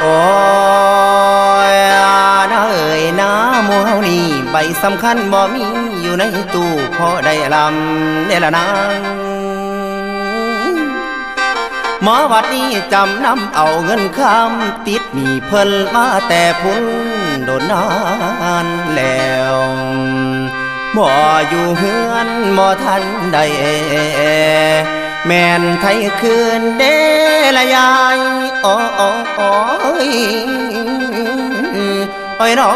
โอ้ยนาเอ่ยนามัวเฮานี่ใบสำคัญบ่มีอยู่ในตู้พอได้ลำเนี่ยละนางหมอวัดนี้จำนำเอาเงินคำติดหนี้เพิ่นมาแต่พุ่นโดนนานแล้วบ่อยู่เฮือนบ่ทันใด แม่นไทยคืนเดละยายโอ้โอ้โอ้ยโอ้ยนอ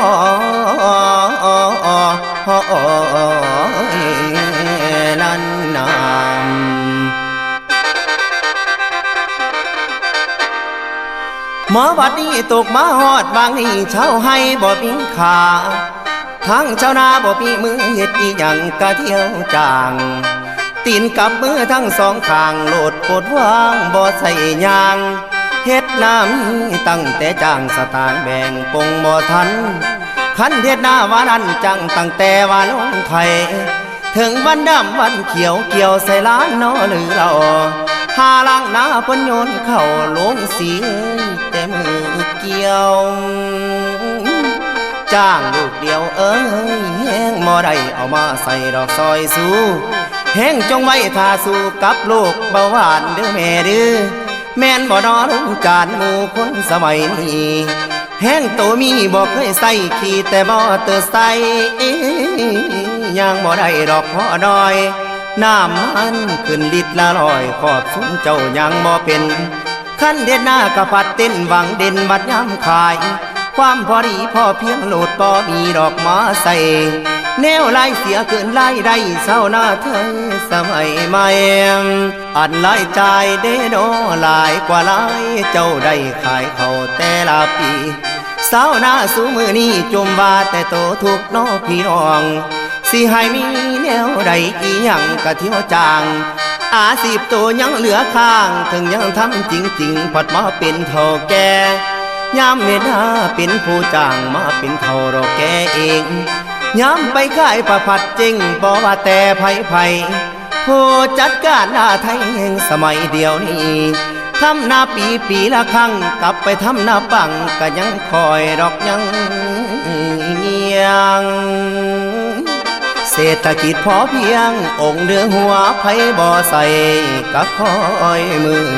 อ้โอ้โอ้ยนั่นนามหมอบัดนี้ตกมาหอดบางนี่เช่าให้บ่มีค่าทั้งเจ้านาบ่มีมือเฮ็ดอีหยังกะเที่ยวจาง ตีนกับมือทั้งสองข้างโหลดปวดวางบ่ใส่ยางเฮ็ดน้ำตั้งแต่จางสตางแบ่งปงบ่ทันคันเฮ็ดหน้าว่านั้นจังตั้งแต่ว่าลงไทยถึงวันดำวันเขียวเกี่ยวใส่ล้านนอหรือเราหาลังหน้าพนโยนเข้าลงสีเอ้ยแต่มือเกี่ยวจ้างลูกเดียวเอ้ยแห้งบ่ได้เอามาใส่ดอกซอยสู้ แห้งจงไว้ทาสู้กับลูกเบาหวานเด้อแม่เด้อแม่นบ่นอลุงจานหมู่คนสมัยนี้แห้งโตมีบ่เคยใส่ขี่แต่บ่เตอใส่ยังบ่ได้ดอกพ่อดอย น้ำมันขึ้นลิตรละร้อยขอบสุนเจ้ายังบ่เป็นขั้นเด็ดหน้ากะพัดเต้นหวังเด่นบัดย้ำขาย ความพอดีพอเพียงโหลดบ่มีดอกมาใส่ แนวไล่เสียเกินไล่ได้เศร้าหน้าเธอสมัยใหม่อันไล่ใจเด้โนหลายกว่าหลายเจ้าได้ขายเขาแต่ละปีสาวหน้าสูมือนี้จมว่าแต่โตทุกนอพี่น้อง สิให้มีแนวใดอีหยังกะเที่ยวจาง อาสิบตัวยังเหลือข้าง ถึงยังทำจริงๆผัดมาเป็นเท่าแก่ยามเมดาเป็นผู้จ้างมาเป็นเท่าเราแกเอง ยามไปขายประพัดจริงบอกว่าแต่ไผ่ไผ่ผู้จัดการหน้าไทยแห่งสมัยเดียวนี้ทำหน้าปีปีละครั้งกลับไปทำหน้าปังก็ยังคอยดอกยังเงียงเศรษฐกิจพอเพียง องค์เดือหัวไผบ่อใส่ก็คอยมือ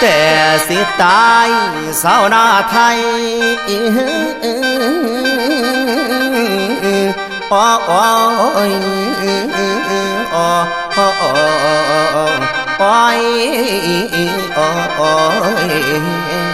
แต่สิตายสาวนาไทย โอ้โอ้ยโอ้โอ้ออ้ยอ้ย